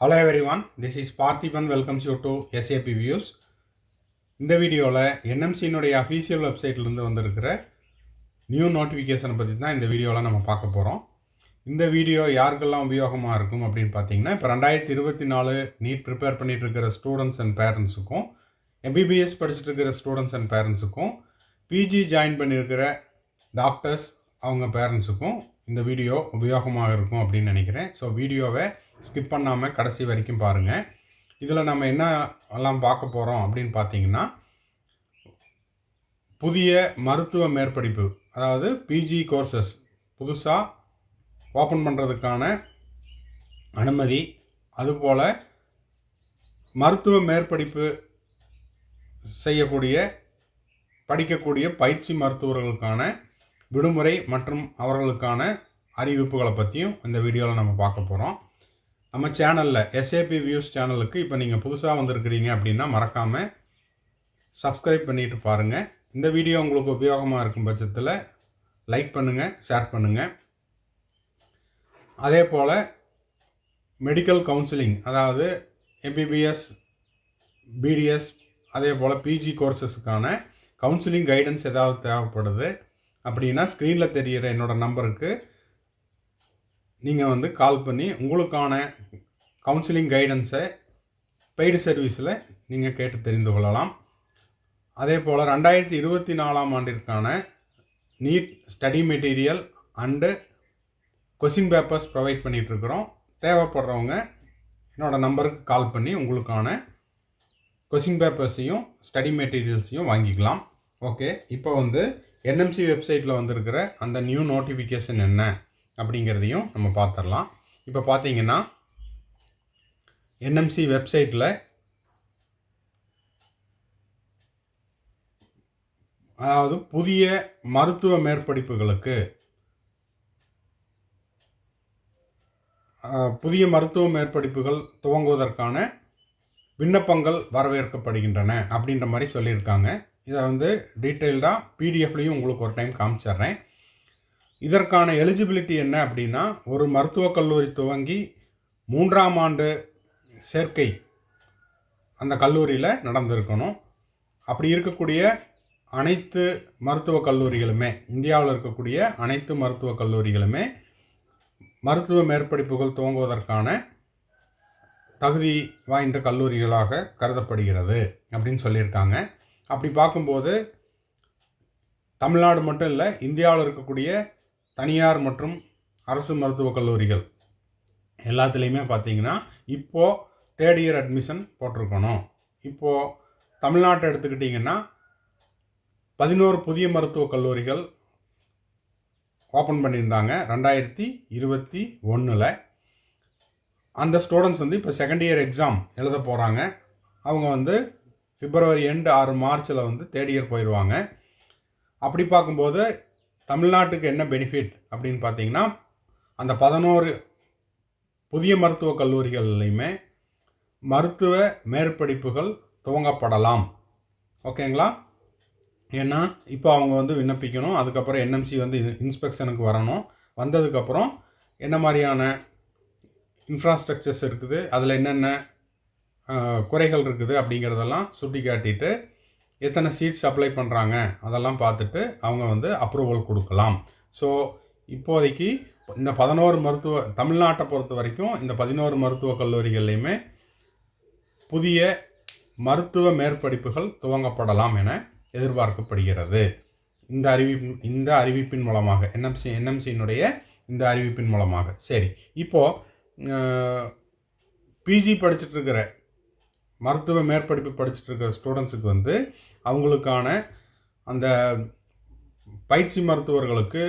Hello everyone this is Parthiban welcomes you to SAP views இந்த வீடியோவில் என்எம்சியினுடைய official வெப்சைட்லேருந்து வந்திருக்கிற new நோட்டிஃபிகேஷனை பற்றி தான் இந்த வீடியோவில் நம்ம பார்க்க போகிறோம் இந்த வீடியோ யாருக்கெல்லாம் உபயோகமாக இருக்கும் அப்படின்னு பார்த்தீங்கன்னா இப்போ ரெண்டாயிரத்தி இருபத்தி நாலு நீட் ப்ரிப்பேர் பண்ணிகிட்டு இருக்கிற ஸ்டூடெண்ட்ஸ் அண்ட் பேரண்ட்ஸுக்கும் எம்பிபிஎஸ் படிச்சுட்டு இருக்கிற ஸ்டூடெண்ட்ஸ் அண்ட் பேரண்ட்ஸுக்கும் பிஜி ஜாயின் பண்ணியிருக்கிற டாக்டர்ஸ் அவங்க பேரண்ட்ஸுக்கும் இந்த வீடியோ உபயோகமாக இருக்கும் அப்படின்னு நினைக்கிறேன். ஸோ வீடியோவை ஸ்கிப் பண்ணாமல் கடைசி வரைக்கும் பாருங்கள் இதில் நம்ம என்ன எல்லாம் பார்க்க போகிறோம் அப்படின்னு பார்த்தீங்கன்னா புதிய மருத்துவ மேற்படிப்பு அதாவது பிஜி கோர்சஸ் புதுசாக ஓப்பன் பண்ணுறதுக்கான அனுமதி. அதுபோல் மருத்துவ மேற்படிப்பு செய்யக்கூடிய படிக்கக்கூடிய பயிற்சி மருத்துவர்களுக்கான விடுமுறை மற்றும் அவர்களுக்கான அறிவிப்புகளை பற்றியும் இந்த வீடியோவில் நம்ம பார்க்க போகிறோம் நம்ம சேனலில் எஸ்ஏபி வியூஸ் சேனலுக்கு இப்போ நீங்கள் புதுசாக வந்திருக்கிறீங்க அப்படின்னா மறக்காமல் சப்ஸ்கிரைப் பண்ணிட்டு பாருங்கள் இந்த வீடியோ உங்களுக்கு உபயோகமாக இருக்கும் பட்சத்தில் லைக் பண்ணுங்கள் ஷேர் பண்ணுங்கள் அதே போல் மெடிக்கல் கவுன்சிலிங் அதாவது எம்பிபிஎஸ் பிடிஎஸ் அதே போல் பிஜி கோர்சஸுக்கான கவுன்சிலிங் கைடன்ஸ் ஏதாவது தேவைப்படுது அப்படின்னா ஸ்க்ரீனில் தெரிகிற என்னோடய நம்பருக்கு நீங்கள் வந்து கால் பண்ணி உங்களுக்கான கவுன்சிலிங் கைடன்ஸை பெய்டு சர்வீஸில் நீங்கள் கேட்டு தெரிந்து கொள்ளலாம். அதே போல் ரெண்டாயிரத்தி இருபத்தி நாலாம் ஆண்டிற்கான NEET study material and question papers provide பண்ணிகிட்ருக்குறோம் தேவைப்படுறவங்க என்னோடய நம்பருக்கு கால் பண்ணி உங்களுக்கான கொஷின் பேப்பர்ஸையும் ஸ்டடி மெட்டீரியல்ஸையும் வாங்கிக்கலாம். ஓகே இப்போ வந்து என்எம்சி வெப்சைட்டில் வந்திருக்கிற அந்த நியூ நோட்டிஃபிகேஷன் என்ன அப்படிங்கிறதையும் நம்ம பார்த்துடலாம். இப்போ பார்த்தீங்கன்னா என்எம்சி வெப்சைட்டில் அதாவது புதிய மருத்துவ மேற்படிப்புகளுக்கு புதிய மருத்துவ மேற்படிப்புகள் துவங்குவதற்கான விண்ணப்பங்கள் வரவேற்கப்படுகின்றன அப்படின்ற மாதிரி சொல்லியிருக்காங்க. இதை வந்து டீட்டெயில்டாக பிடிஎஃப்லையும் உங்களுக்கு ஒரு டைம் காமிச்சிட்றேன். இதற்கான எலிஜிபிலிட்டி என்ன அப்படின்னா ஒரு மருத்துவக் கல்லூரி துவங்கி மூன்றாம் ஆண்டு சேர்க்கை அந்த கல்லூரியில் நடந்திருக்கணும். அப்படி இருக்கக்கூடிய அனைத்து மருத்துவக் கல்லூரிகளுமே இந்தியாவில் இருக்கக்கூடிய அனைத்து மருத்துவக் கல்லூரிகளுமே மருத்துவ மேற்படிப்புகள் துவங்குவதற்கான தகுதி வாய்ந்த கல்லூரிகளாக கருதப்படுகிறது அப்படின்னு சொல்லியிருக்காங்க. அப்படி பார்க்கும்போது தமிழ்நாடு மட்டும் இல்லை இந்தியாவில் இருக்கக்கூடிய தனியார் மற்றும் அரசு மருத்துவக் கல்லூரிகள் எல்லாத்துலேயுமே பார்த்தீங்கன்னா இப்போது தேர்ட் இயர் அட்மிஷன் போட்டிருக்கணும். இப்போது தமிழ்நாட்டை எடுத்துக்கிட்டிங்கன்னா பதினோரு புதிய மருத்துவக் கல்லூரிகள் ஓப்பன் பண்ணியிருந்தாங்க. ரெண்டாயிரத்தி இருபத்தி ஒன்றில் அந்த ஸ்டூடெண்ட்ஸ் வந்து இப்போ செகண்ட் இயர் எக்ஸாம் எழுத போகிறாங்க அவங்க வந்து பிப்ரவரி எண்டு ஆறு மார்ச்சில் வந்து தேர்ட் இயர் போயிடுவாங்க அப்படி பார்க்கும்போது தமிழ்நாட்டுக்கு என்ன பெனிஃபிட் அப்படின்னு பார்த்தீங்கன்னா அந்த பதினோரு புதிய மருத்துவக் கல்லூரிகள்லையுமே மருத்துவ மேற்படிப்புகள் துவங்கப்படலாம். ஓகேங்களா? ஏன்னா இப்போ அவங்க வந்து விண்ணப்பிக்கணும். அதுக்கப்புறம் என்எம்சி வந்து இன்ஸ்பெக்ஷனுக்கு வரணும். வந்ததுக்கப்புறம் என்ன மாதிரியான இன்ஃப்ராஸ்ட்ரக்சர்ஸ் இருக்குது? அதில் என்னென்ன குறைகள் இருக்குது அப்படிங்கிறதெல்லாம் சுட்டி காட்டிட்டு எத்தனை சீட்ஸ் அப்ளை பண்ணுறாங்க அதெல்லாம் பார்த்துட்டு அவங்க வந்து அப்ரூவல் கொடுக்கலாம். ஸோ இப்போதைக்கு இந்த பதினோரு மருத்துவ தமிழ்நாட்டை பொறுத்த வரைக்கும் இந்த பதினோரு மருத்துவக் கல்லூரிகள்லையுமே புதிய மருத்துவ மேற்படிப்புகள் துவங்கப்படலாம் என எதிர்பார்க்கப்படுகிறது. இந்த அறிவிப்பின் இந்த அறிவிப்பின் மூலமாக என்எம்சி என்எம்சியினுடைய இந்த அறிவிப்பின் மூலமாக. சரி இப்போது பிஜி படிச்சுட்டு இருக்கிற மருத்துவ மேற்படிப்பு படிச்சுட்டு இருக்கிற ஸ்டூடெண்ட்ஸுக்கு வந்து அவங்களுக்கான அந்த பயிற்சி மருத்துவர்களுக்கு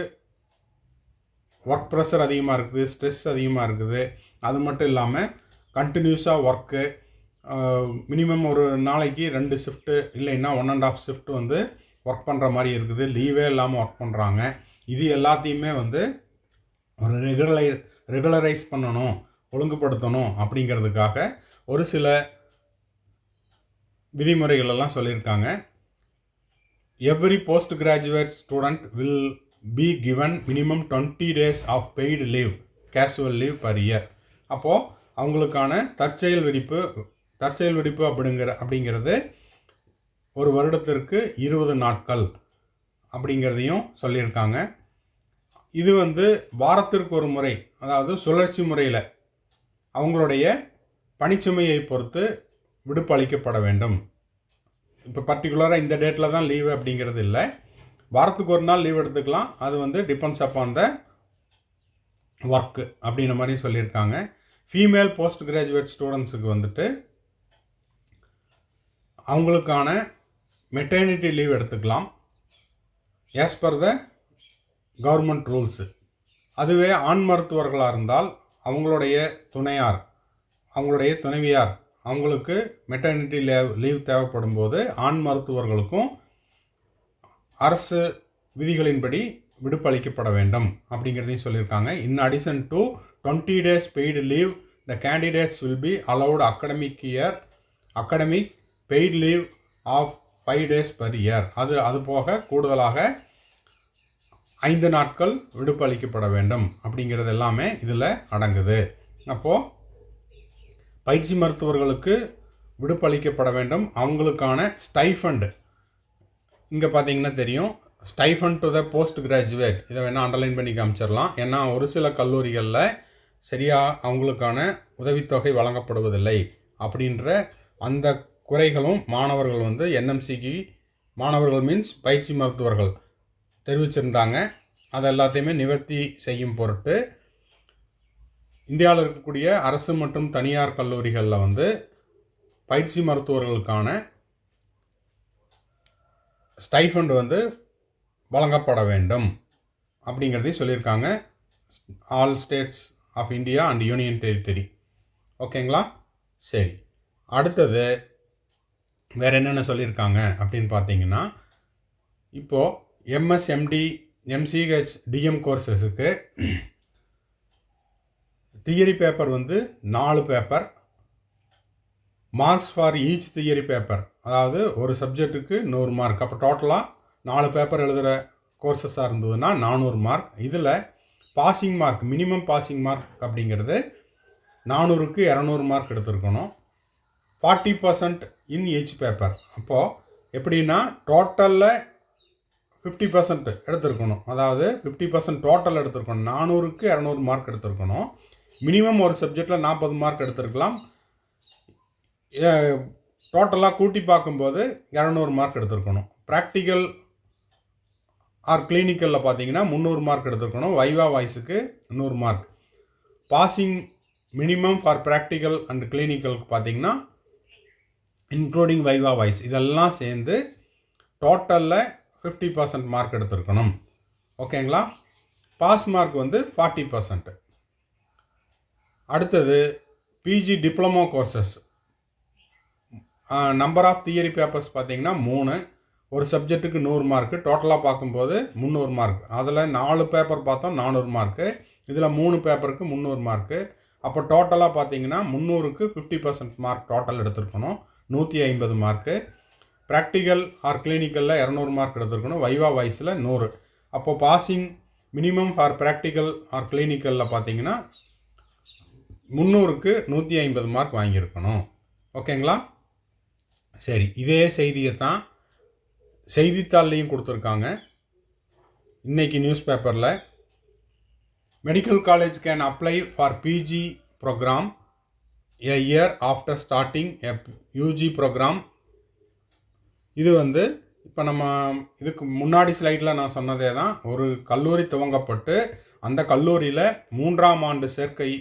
ஒர்க் ப்ரெஷர் அதிகமாக இருக்குது ஸ்ட்ரெஸ் அதிகமாக இருக்குது. அது மட்டும் இல்லாமல் கண்டினியூஸாக ஒர்க்கு மினிமம் ஒரு நாளைக்கு ரெண்டு ஷிஃப்ட்டு இல்லைன்னா ஒன் அண்ட் ஆஃப் ஷிஃப்ட் வந்து ஒர்க் பண்ணுற மாதிரி இருக்குது. லீவே இல்லாமல் ஒர்க் பண்ணுறாங்க இது எல்லாத்தையுமே வந்து ஒரு ரெகுலரை ரெகுலரைஸ் பண்ணணும் ஒழுங்குபடுத்தணும் அப்படிங்கிறதுக்காக ஒரு சில விதிமுறைகளெல்லாம் சொல்லியிருக்காங்க. Every post graduate student will be given minimum twenty days of paid leave casual leave per year அப்போது அவங்களுக்கான தற்செயல் வெடிப்பு தற்செயல் வெடிப்பு அப்படிங்கிற அப்படிங்கிறது ஒரு வருடத்திற்கு இருபது நாட்கள் அப்படிங்கிறதையும் சொல்லியிருக்காங்க. இது வந்து வாரத்திற்கு ஒரு முறை அதாவது சுழற்சி முறையில் அவங்களுடைய பணிச்சுமையை பொறுத்து விடுப்பு அளிக்கப்பட வேண்டும். இப்போ பர்டிகுலராக இந்த டேட்டில் தான் லீவு அப்படிங்கிறது இல்லை. வாரத்துக்கு ஒரு நாள் லீவ் எடுத்துக்கலாம். அது வந்து டிபெண்ட்ஸ் அப்பான் த ஒர்க்கு அப்படின்ற மாதிரி சொல்லியிருக்காங்க. ஃபீமேல் போஸ்ட் கிராஜுவேட் ஸ்டூடெண்ட்ஸுக்கு வந்துட்டு அவங்களுக்கான மெட்டர்னிட்டி லீவ் எடுத்துக்கலாம். As per the government rules அதுவே ஆண் மருத்துவர்களாக இருந்தால் அவங்களுடைய துணையார் அவங்களுடைய துணைவியார் அவங்களுக்கு மெட்டர்னிட்டி லேவ் லீவ் தேவைப்படும் போது ஆண் மருத்துவர்களுக்கும் அரசு விதிகளின்படி விடுப்பு அளிக்கப்பட வேண்டும் அப்படிங்கிறதையும் சொல்லியிருக்காங்க. In addition to twenty days paid leave the candidates will be allowed academic year academic paid leave of five days per year அது அது போக கூடுதலாக ஐந்து நாட்கள் விடுப்பு அளிக்கப்பட வேண்டும் அப்படிங்கிறது எல்லாமே இதில் அடங்குது. அப்போது பயிற்சி மருத்துவர்களுக்கு விடுப்பு அளிக்கப்பட வேண்டும். அவங்களுக்கான ஸ்டைஃபண்ட் இங்கே பார்த்தீங்கன்னா தெரியும். Stipend to the post graduate இதை வேணால் அண்டர்லைன் பண்ணி காமிச்சிடலாம். ஏன்னா ஒரு சில கல்லூரிகளில் சரியாக அவங்களுக்கான உதவித்தொகை வழங்கப்படுவதில்லை. அப்படின்ற அந்த குறைகளும் மாணவர்கள் வந்து என்எம்சிக்கு மாணவர்கள் மீன்ஸ் பயிற்சி மருத்துவர்கள் தெரிவிச்சிருந்தாங்க. அதை எல்லாத்தையுமே நிவர்த்தி செய்யும் பொருட்டு இந்தியாவில் இருக்கக்கூடிய அரசு மற்றும் தனியார் கல்லூரிகளில் வந்து பயிற்சி மருத்துவர்களுக்கான ஸ்டைஃபண்ட் வந்து வழங்கப்பட வேண்டும் அப்படிங்கிறதையும் சொல்லியிருக்காங்க. All states of India and union territory ஓகேங்களா? சரி. அடுத்தது வேறு என்னென்ன சொல்லியிருக்காங்க அப்படின்னு பார்த்தீங்கன்னா இப்போது M S M D M C H D M கோர்சஸுக்கு theory paper வந்து நாலு paper. Marks for each theory paper. அதாவது ஒரு சப்ஜெக்ட்டுக்கு நூறு மார்க். அப்போ டோட்டலாக நாலு பேப்பர் எழுதுகிற கோர்சஸாக இருந்ததுன்னா நானூறு மார்க். இதில் passing mark minimum passing mark அப்படிங்கிறது நானூறுக்கு இரநூறு mark எடுத்திருக்கணும். Forty percent in each paper. அப்போது எப்படின்னா டோட்டலில் ஃபிஃப்டி பர்சன்ட் எடுத்திருக்கணும். அதாவது ஃபிஃப்டி பர்சன்ட் டோட்டல் எடுத்திருக்கணும். நானூறுக்கு இரநூறு மார்க் எடுத்திருக்கணும். மினிமம் ஒரு சப்ஜெக்டில் நாற்பது மார்க் எடுத்திருக்கலாம். டோட்டலாக கூட்டி பார்க்கும்போது இரநூறு மார்க் எடுத்திருக்கணும். ப்ராக்டிக்கல் ஆர் கிளினிக்கலில் பார்த்தீங்கன்னா முந்நூறு மார்க் எடுத்திருக்கணும். வைவா வாய்ஸுக்கு நூறு mark passing minimum for practical and கிளினிக்கலுக்கு பார்த்தீங்கன்னா இன்க்ளூடிங் வைவா வாய்ஸ் இதெல்லாம் சேர்ந்து டோட்டலில் ஃபிஃப்டி பர்சன்ட் மார்க் எடுத்திருக்கணும். ஓகேங்களா பாஸ் மார்க் வந்து ஃபார்ட்டி பர்சன்ட்டு அடுத்தது PG diploma courses number of theory papers பார்த்தீங்கன்னா மூணு. ஒரு சப்ஜெக்ட்டுக்கு நூறு மார்க்கு டோட்டலாக பார்க்கும்போது முந்நூறு மார்க் அதில் நாலு பேப்பர் பார்த்தோம் நானூறு மார்க்கு இதில் மூணு பேப்பருக்கு முந்நூறு மார்க்கு அப்போ டோட்டலாக பார்த்தீங்கன்னா முந்நூறுக்கு ஃபிஃப்டி பர்சன்ட் மார்க் டோட்டல் எடுத்திருக்கணும். நூற்றி ஐம்பது மார்க்கு ப்ராக்டிக்கல் ஆர் கிளினிக்கலில் இரநூறு மார்க் எடுத்திருக்கணும். வைவா வயசில் நூறு. அப்போது passing minimum for practical or கிளினிக்கலில் பார்த்தீங்கன்னா முந்நூறுக்கு நூற்றி ஐம்பது மார்க் வாங்கியிருக்கணும். ஓகேங்களா? சரி இதே செய்தியை தான் செய்தித்தாள்லேயும் கொடுத்துருக்காங்க. இன்றைக்கி நியூஸ் பேப்பரில் medical college can apply for PG program a year after starting a UG program இது வந்து இப்போ நம்ம இதுக்கு முன்னாடி ஸ்லைடில் நான் சொன்னதே தான் ஒரு கல்லூரி துவங்கப்பட்டு அந்த கல்லூரியில் மூன்றாம் ஆண்டு சேர்க்கை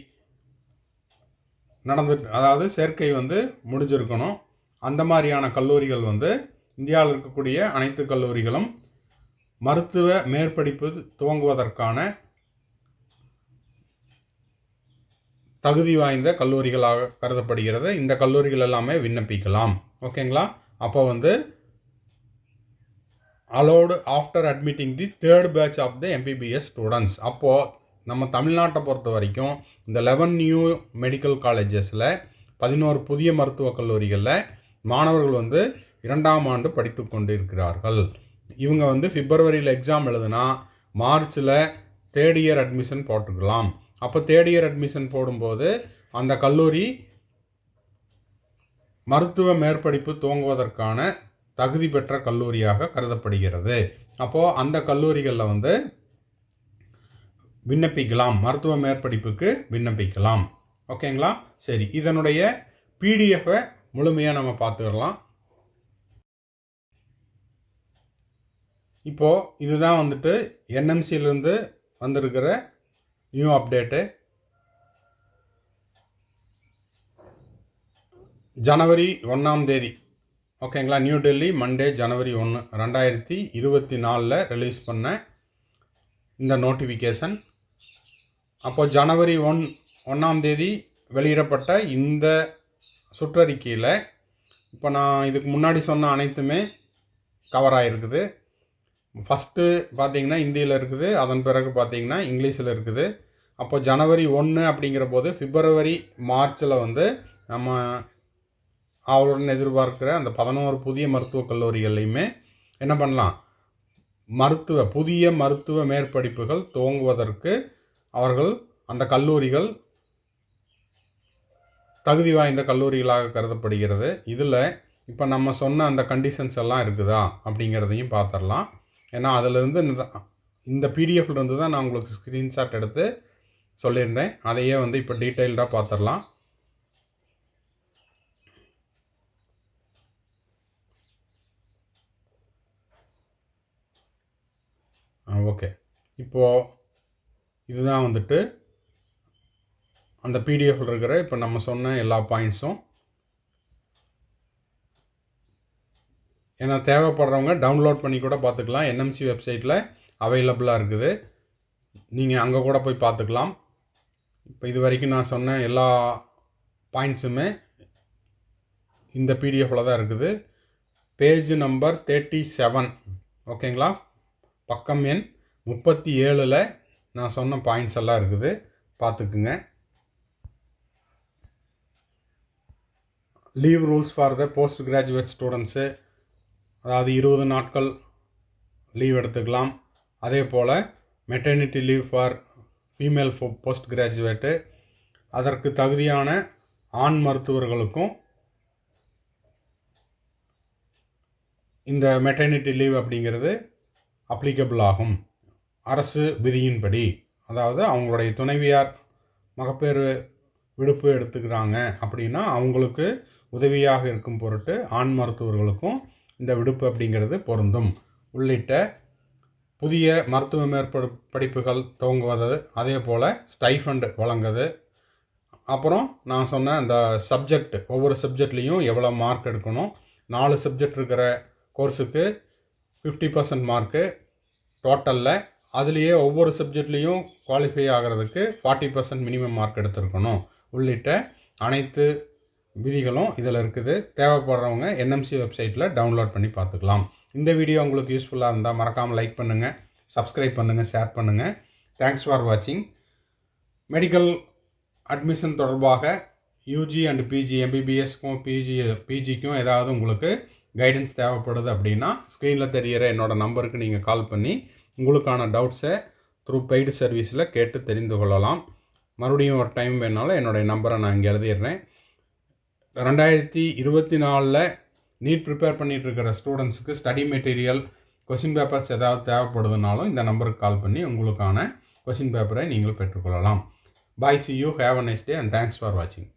நடந்து அதாவது சேர்க்கை வந்து முடிஞ்சிருக்கணும். அந்த மாதிரியான கல்லூரிகள் வந்து இந்தியாவில் இருக்கக்கூடிய அனைத்து கல்லூரிகளும் மருத்துவ மேற்படிப்பு துவங்குவதற்கான தகுதி வாய்ந்த கல்லூரிகளாக கருதப்படுகிறது. இந்த கல்லூரிகள் எல்லாமே விண்ணப்பிக்கலாம். ஓகேங்களா? அப்போ வந்து allowed after admitting the third batch of the MBBS students அப்போது நம்ம தமிழ்நாட்டை பொறுத்த வரைக்கும் இந்த லெவன் நியூ மெடிக்கல் காலேஜஸில் பதினோரு புதிய மருத்துவக் கல்லூரிகளில் மாணவர்கள் வந்து இரண்டாம் ஆண்டு படித்து கொண்டு இருக்கிறார்கள் இவங்க வந்து பிப்ரவரியில் எக்ஸாம் எழுதுனா மார்ச்சில் தேர்ட் இயர் அட்மிஷன் போட்டுக்கலாம். அப்போ தேர்ட் இயர் அட்மிஷன் போடும்போது அந்த கல்லூரி மருத்துவ மேற்படிப்பு துவங்குவதற்கான தகுதி பெற்ற கல்லூரியாக கருதப்படுகிறது. அப்போது அந்த கல்லூரிகளில் வந்து விண்ணப்பிக்கலாம். மருத்துவ மேற்படிப்புக்கு விண்ணப்பிக்கலாம். ஓகேங்களா? சரி இதனுடைய பிடிஎஃப்பை முழுமையாக நம்ம பார்த்துக்கலாம். இப்போது இதுதான் வந்துட்டு என்எம்சியிலேருந்து வந்திருக்கிற நியூ அப்டேட்டு ஜனவரி ஒன்றாம் தேதி. ஓகேங்களா? நியூ டெல்லி மண்டே ஜனவரி ஒன்று ரெண்டாயிரத்தி இருபத்தி நாலில் ரிலீஸ் பண்ண இந்த நோட்டிஃபிகேஷன் அப்போ ஜனவரி ஒன் ஒன்றாம் தேதி வெளியிடப்பட்ட இந்த சுற்றறிக்கையில் இப்போ நான் இதுக்கு முன்னாடி சொன்ன அனைத்துமே கவர் ஆகிருக்குது ஃபஸ்ட்டு பார்த்தீங்கன்னா ஹிந்தியில் இருக்குது அதன் பிறகு பார்த்தீங்கன்னா இங்கிலீஷில் இருக்குது. அப்போ ஜனவரி ஒன்று அப்படிங்கிற போது பிப்ரவரி மார்ச்சில் வந்து நம்ம அவளுடன் எதிர்பார்க்கிற அந்த பதினோரு புதிய மருத்துவக் கல்லூரிகள்லையுமே என்ன பண்ணலாம்? மருத்துவ புதிய மருத்துவ மேற்படிப்புகள் துவங்குவதற்கு அவர்கள் அந்த கல்லூரிகள் தகுதி வாய்ந்த கல்லூரிகளாக கருதப்படுகிறது. இதில் இப்போ நம்ம சொன்ன அந்த கண்டிஷன்ஸ் எல்லாம் இருக்குதா அப்படிங்கிறதையும் பார்த்துடலாம் ஏன்னா அதிலிருந்து இந்த- பிடிஎஃப்லேருந்து தான் நான் உங்களுக்கு ஸ்க்ரீன்ஷாட் எடுத்து சொல்லியிருந்தேன். அதையே வந்து இப்போ டீட்டெயில்டாக பார்த்துடலாம் ஓகே இப்போது இதுதான் வந்துட்டு அந்த பிடிஎஃப் இருக்கிற இப்போ நம்ம சொன்ன எல்லா பாயிண்ட்ஸும் ஏன்னா தேவைப்படுறவங்க டவுன்லோட் பண்ணி கூட பார்த்துக்கலாம். என்எம்சி வெப்சைட்டில் அவைலபிளாக இருக்குது. நீங்கள் அங்கே கூட போய் பார்த்துக்கலாம். இப்போ இது வரைக்கும் நான் சொன்ன எல்லா பாயிண்ட்ஸுமே இந்த பிடிஎஃப்பில் தான் இருக்குது. பேஜ் நம்பர் தேர்ட்டி செவன் ஓகேங்களா பக்கம் எண் முப்பத்தி ஏழில் நான் சொன்ன பாயிண்ட்ஸ் எல்லாம் இருக்குது. பார்த்துக்குங்க. Leave rules for the post graduate students அதாவது இருபது நாட்கள் லீவ் எடுத்துக்கலாம். அதே போல் maternity leave for female post graduate அதற்கு தகுதியான ஆண் மருத்துவர்களுக்கும் இந்த மெட்டர்னிட்டி லீவ் அப்படிங்கிறது அப்ளிகபிள் ஆகும். அரசு விதியின்படி. அதாவது அவங்களுடைய துணைவியார் மகப்பேறு விடுப்பு எடுத்துக்கிறாங்க அப்படின்னா அவங்களுக்கு உதவியாக இருக்கும் பொருட்டு ஆண் மருத்துவர்களுக்கும் இந்த விடுப்பு அப்படிங்கிறது பொருந்தும். உள்ளிட்ட புதிய மருத்துவ மேற்படு படிப்புகள் துவங்குவது அதே போல் ஸ்டைஃபண்ட் வழங்குது அப்புறம் நான் சொன்ன அந்த சப்ஜெக்ட் ஒவ்வொரு சப்ஜெக்ட்லேயும் எவ்வளோ மார்க் எடுக்கணும். நாலு சப்ஜெக்ட் இருக்கிற கோர்ஸுக்கு ஃபிஃப்டி பர்சன்ட் மார்க்கு டோட்டலில் அதுலேயே ஒவ்வொரு சப்ஜெக்ட்லேயும் குவாலிஃபை ஆகிறதுக்கு ஃபார்ட்டி பர்சன்ட் மினிமம் மார்க் எடுத்திருக்கணும். உள்ளிட்ட அனைத்து விதிகளும் இதில் இருக்குது. தேவைப்படுறவங்க என்எம்சி வெப்சைட்டில் டவுன்லோட் பண்ணி பார்த்துக்கலாம். இந்த வீடியோ உங்களுக்கு யூஸ்ஃபுல்லாக இருந்தால் மறக்காமல் லைக் பண்ணுங்கள் சப்ஸ்கிரைப் பண்ணுங்கள் ஷேர் பண்ணுங்கள் தேங்க்ஸ் ஃபார் வாட்சிங் மெடிக்கல் அட்மிஷன் தொடர்பாக யூஜி அண்ட் பிஜி எம்பிபிஎஸ்க்கும் பிஜி பிஜிக்கும் ஏதாவது உங்களுக்கு கைடன்ஸ் தேவைப்படுது அப்படின்னா ஸ்க்ரீனில் தெரிகிற என்னோடய நம்பருக்கு நீங்கள் கால் பண்ணி உங்களுக்கான டவுட்ஸை த்ரூ பெய்டு சர்வீஸில் கேட்டு தெரிந்து கொள்ளலாம். மறுபடியும் ஒரு டைம் வேணாலும் என்னுடைய நம்பரை நான் இங்கே எழுதிடுறேன். ரெண்டாயிரத்தி இருபத்தி நாலில் நீட் ப்ரிப்பேர் பண்ணிகிட்ருக்கிற ஸ்டூடெண்ட்ஸுக்கு ஸ்டடி மெட்டீரியல் கொஷின் பேப்பர்ஸ் ஏதாவது தேவைப்படுதுனாலும் இந்த நம்பருக்கு கால் பண்ணி உங்களுக்கான கொஷின் பேப்பரை நீங்கள் பெற்றுக்கொள்ளலாம். Bye see you have a nice day and thanks for வாட்சிங்